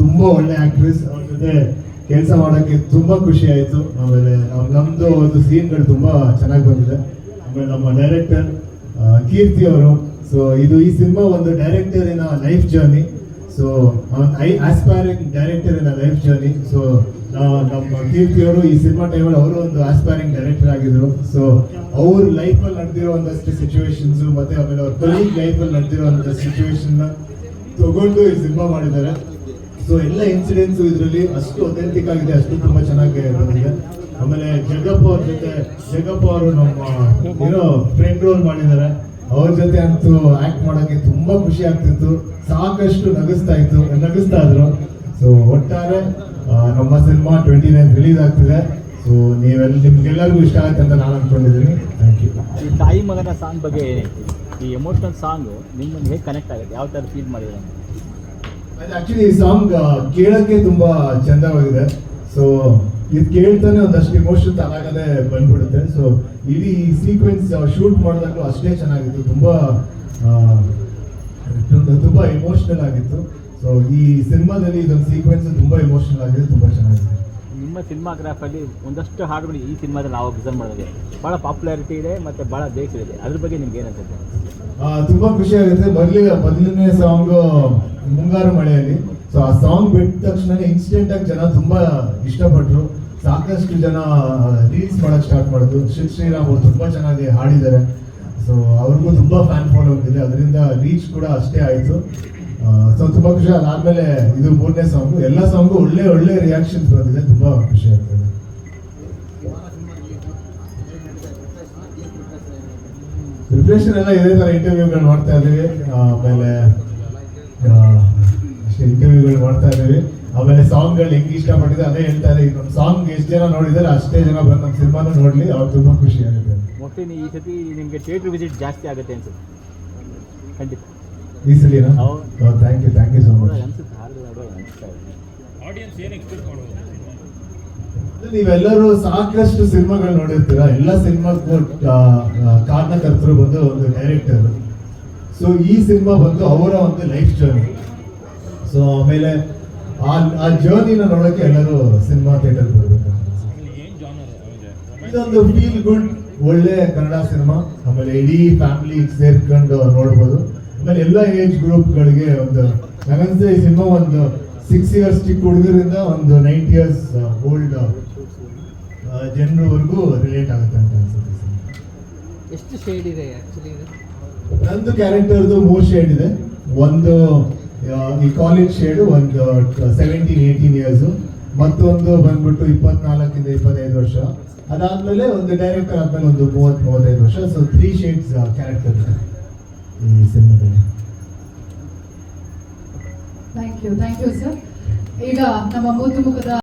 ತುಂಬಾ ಒಳ್ಳೆ ಆಕ್ಟ್ರೆಸ್ ಅವ್ರ ಜೊತೆ ಕೆಲಸ ಮಾಡೋಕ್ಕೆ ತುಂಬಾ ಖುಷಿ ಆಯಿತು. ಆಮೇಲೆ ನಮ್ಮದು ಒಂದು ಸೀನ್ಗಳು ತುಂಬಾ ಚೆನ್ನಾಗಿ ಬಂದಿದೆ. ಆಮೇಲೆ ನಮ್ಮ ಡೈರೆಕ್ಟರ್ ಕೀರ್ತಿ ಅವರು. ಸೊ ಇದು ಈ ಸಿನಿಮಾ ಒಂದು director in life journey so I aspiring director in life journey so ನಮ್ಮ ಕೀರ್ತಿಯವರು ಈ ಸಿನಿಮಾ ಟೈಮಲ್ಲಿ ಅವರು ಒಂದು ಆಸ್ಪೈರಿಂಗ್ ಡೈರೆಕ್ಟರ್ ಆಗಿದ್ರು. ಸೊ ಅವ್ರ ಲೈಫಲ್ಲಿ ನಡೆದಿರೋ ಒಂದಷ್ಟು ಸಿಚುವೇಶನ್ಸು ಮತ್ತೆ ಆಮೇಲೆ ಅವ್ರ ಕೊಲೀಗ್ ಲೈಫಲ್ಲಿ ನಡೆದಿರೋ ಒಂದಷ್ಟು ಸಿಚುವೇಶನ್ನ ತಗೊಂಡು ಈ ಸಿನಿಮಾ ಮಾಡಿದ್ದಾರೆ. ಸೊ ಎಲ್ಲ ಇನ್ಸಿಡೆಂಟ್ಸ್ ಇದರಲ್ಲಿ ಅಷ್ಟು ಅಥೆಂಟಿಕ್ ಆಗಿದೆ, ಅಷ್ಟು ತುಂಬಾ ಚೆನ್ನಾಗಿ ಬಂದಿದೆ. ಆಮೇಲೆ ಜಗಪ್ಪ ಅವ್ರ ಜೊತೆ, ಜಗಪ್ಪ ಅವರು ನಮ್ಮ, ಏನೋ ಫ್ರೆಂಡ್ ರೋಲ್ ಮಾಡಿದ್ದಾರೆ. ಅವ್ರ ಜೊತೆ ಅಂತೂ ಆಕ್ಟ್ ಮಾಡೋಕೆ ತುಂಬಾ ಖುಷಿ ಆಗ್ತಿತ್ತು. ಸಾಕಷ್ಟು ನಗಿಸ್ತಾ ಇತ್ತು, ನಗಿಸ್ತಾ ಇದ್ರು. ಸೊ ಒಟ್ಟಾರೆ ನಮ್ಮ ಸಿನಿಮಾ ಟ್ವೆಂಟಿ ನೈನ್ ರಿಲೀಸ್ ಆಗ್ತಿದೆ. ಸೊ ನೀವೆಲ್ಲ ನಿಮ್ಗೆಲ್ಲರಿಗೂ ಇಷ್ಟ ಆಗುತ್ತೆ ಅಂತ ನಾನು ಅನ್ಕೊಂಡಿದ್ದೀನಿ. ಥ್ಯಾಂಕ್ ಯು ಈ ತಾಯಿ ಮಗನ ಸಾಂಗ್ ಬಗ್ಗೆ ಈ ಎಮೋಷನಲ್ ಸಾಂಗು ನಿಮ್ಮನ್ನು ಹೇಗೆ ಕನೆಕ್ಟ್ ಆಗುತ್ತೆ? ಯಾವ ಥರ ಫೀಲ್ ಮಾಡಿದ್ರೆ ಆಕ್ಚುಲಿ ಈ ಸಾಂಗ್ ಕೇಳಕ್ಕೆ ತುಂಬಾ ಚಂದವಾಗಿದೆ. ಸೊ ಇದು ಕೇಳ್ತಾನೆ ಒಂದಷ್ಟು ಇಮೋಷನ್ ತಾನಾಗದೆ ಬಂದ್ಬಿಡುತ್ತೆ. ಸೊ ಇಡೀ ಸೀಕ್ವೆನ್ಸ್ ಶೂಟ್ ಮಾಡಿದಾಗಲೂ ಅಷ್ಟೇ ಚೆನ್ನಾಗಿತ್ತು. ತುಂಬಾ ತುಂಬ- ಇಮೋಷನಲ್ ಆಗಿತ್ತು. ಸೊ ಈ ಸಿನಿಮಾದಲ್ಲಿ ಇದೊಂದು ಸೀಕ್ವೆನ್ಸ್ ತುಂಬಾ ಇಮೋಷನಲ್ ಆಗಿದೆ ತುಂಬಾ ಚೆನ್ನಾಗಿದೆ. ನಿಮ್ಮ ಸಿನಿಮಾಗ್ರಾಫಲ್ಲಿ ಒಂದಷ್ಟು ಹಾಡುಗಳು ಈ ಸಿನಿಮಾದಲ್ಲಿ ನಾವು ಅಬ್ಸರ್ವ್ ಮಾಡಿದೆ ಭಾಳ ಪಾಪ್ಯುಲಾರಿಟಿ ಇದೆ ಮತ್ತು ಭಾಳ ಬೇಕಿದೆ ಅದ್ರ ಬಗ್ಗೆ ನಿಮ್ಗೆ ಏನಂತ ತುಂಬಾ ಖುಷಿ ಆಗುತ್ತೆ. ಮೊದಲಿಗೆ ಮೊದಲನೇ ಸಾಂಗ್ ಮುಂಗಾರು ಮಳೆಯಲ್ಲಿ. ಸೊ ಆ ಸಾಂಗ್ ಬಿಟ್ಟ ತಕ್ಷಣ ಇನ್ಸ್ಟೆಂಟ್ ಆಗಿ ಜನ ತುಂಬಾ ಇಷ್ಟಪಟ್ಟರು ಸಾಕಷ್ಟು ಜನ ರೀಲ್ಸ್ ಮಾಡಕ್ ಸ್ಟಾರ್ಟ್ ಮಾಡಿದ್ರು. ಶ್ರೀ ಶ್ರೀರಾಮ್ ಅವರು ತುಂಬಾ ಚೆನ್ನಾಗಿ ಹಾಡಿದ್ದಾರೆ. ಸೊ ಅವ್ರಿಗೂ ತುಂಬಾ ಫ್ಯಾನ್ ಫಾಲೋವಿಂಗ್ ಇದೆ. ಅದರಿಂದ ರೀಚ್ ಕೂಡ ಅಷ್ಟೇ ಆಯ್ತು. ಸೊ ತುಂಬಾ ಖುಷಿ. ಅದಾದ್ಮೇಲೆ ಇದು ಮೂರನೇ ಸಾಂಗು ಎಲ್ಲ ಸಾಂಗು ಒಳ್ಳೆ ಒಳ್ಳೆ ರಿಯಾಕ್ಷನ್ಸ್ ಬಂದಿದೆ. ತುಂಬಾ ಖುಷಿ ಆಗ್ತದೆ. ಪ್ರಿಪ್ರೇಷನ್ ಎಲ್ಲ ಇದೇ ತರ ಇಂಟರ್ವ್ಯೂಗಳು ಮಾಡ್ತಾ ಇದ್ದೀವಿ. ಆಮೇಲೆ ಆ, ಅಷ್ಟೇ ಇಂಟರ್ವ್ಯೂಗಳು ಮಾಡ್ತಾ ಇದೀವಿ ಆಮೇಲೆ ಸಾಂಗ್ಗಳು ಹೆಂಗ್ ಇಷ್ಟಪಟ್ಟಿದೆ ಅದೇ ಹೇಳ್ತಾ ಇದೆ ನಮ್ಮ ಸಾಂಗ್ ಎಷ್ಟು ಜನ ನೋಡಿದ್ದಾರೆ ಅಷ್ಟೇ ಜನ ಬಂದು ನಮ್ಮ ಸಿನಿಮಾನ ನೋಡ್ಲಿ ಅವ್ರು ತುಂಬಾ ಖುಷಿ ಆಗುತ್ತೆ. ಮೋಸ್ಟ್ಲಿ ಈ ಸತಿ ನಿಮಗೆ ಥಿಯೇಟ್ರ್ ವಿಸಿಟ್ ಜಾಸ್ತಿ ಆಗುತ್ತೆ ಅನ್ಸುತ್ತೆ. ಖಂಡಿತ. ಈ ಸಲಿನಾ? ಹೌದು. Thank you thank you so much audience ಏನು ಎಕ್ಸ್ಪೆಕ್ಟ್ ಮಾಡ್ಬೋದು ನೀವೆಲ್ಲರೂ ಸಾಕಷ್ಟು ಸಿನಿಮಾಗಳು ನೋಡಿರ್ತೀರಾ? ಎಲ್ಲ ಸಿನಿಮಾಕ್ಕೂ ಕಾರಣಕರ್ತರು ಬಂದು ಒಂದು ಡೈರೆಕ್ಟರ್ ಸೊ ಈ ಸಿನಿಮಾ ಬಂದು ಅವರ ಒಂದು ಲೈಫ್ ಜರ್ನಿ ಸೊ ಆಮೇಲೆ ಆ ಆ ಜರ್ನಿನ ನೋಡಕ್ಕೆ ಎಲ್ಲರೂ ಸಿನಿಮಾ ಥಿಯೇಟರ್ ಬರ್ಬೇಕು ಏನು ಜಾನರ್ ಇದೊಂದು ಫೀಲ್ ಗುಡ್ ಒಳ್ಳೆ ಕನ್ನಡ ಸಿನಿಮಾ. ಆಮೇಲೆ ಇಡೀ ಫ್ಯಾಮಿಲಿ ಸೇರ್ಕೊಂಡು ನೋಡ್ಬೋದು. ಆಮೇಲೆ ಎಲ್ಲ ಏಜ್ ಗ್ರೂಪ್ಗಳಿಗೆ ಒಂದು ನನಗೆ ಈ ಸಿನಿಮಾ ಒಂದು ಸಿಕ್ಸ್ ಇಯರ್ಸ್ ಚಿಕ್ಕ ಹುಡುಗರಿಂದ ಒಂದು ನೈಂಟ್ ಇಯರ್ಸ್ ಓಲ್ಡ್ ಜನರವರೆಗೂ ರಿಲೇಟ್ ಆಗುತ್ತೆ ಅಂತ ಅನ್ಸುತ್ತೆ ಎಷ್ಟು ಶೇಡ್ ಇದೆ ಆ್ಯಕ್ಚುಲಿ ನಂದು ಕ್ಯಾರೆಕ್ಟರ್ದು ಮೂರು ಶೇಡ್ ಇದೆ. ಒಂದು ಈ ಕಾಲೇಜ್ ಶೇಡು ಒಂದು ಸೆವೆಂಟೀನ್ ಏಯ್ಟೀನ್ ಇಯರ್ಸ್ ಮತ್ತೊಂದು ಬಂದ್ಬಿಟ್ಟು ಇಪ್ಪತ್ನಾಲ್ಕಿಂದ ಇಪ್ಪತ್ತೈದು ವರ್ಷ. ಅದಾದ್ಮೇಲೆ ಒಂದು ಡೈರೆಕ್ಟರ್ ಆದ್ಮೇಲೆ ಒಂದು ಮೂವತ್ ಮೂವತ್ತೈದು ವರ್ಷ. ಸೊ ತ್ರೀ ಶೇಡ್ಸ್ ಕ್ಯಾರೆಕ್ಟರ್ ಈ ಸಿನಿಮಾದಲ್ಲಿ. Thank you thank you sir ಈಗ ನಮ್ಮ ಮೂತು ಮುಖದ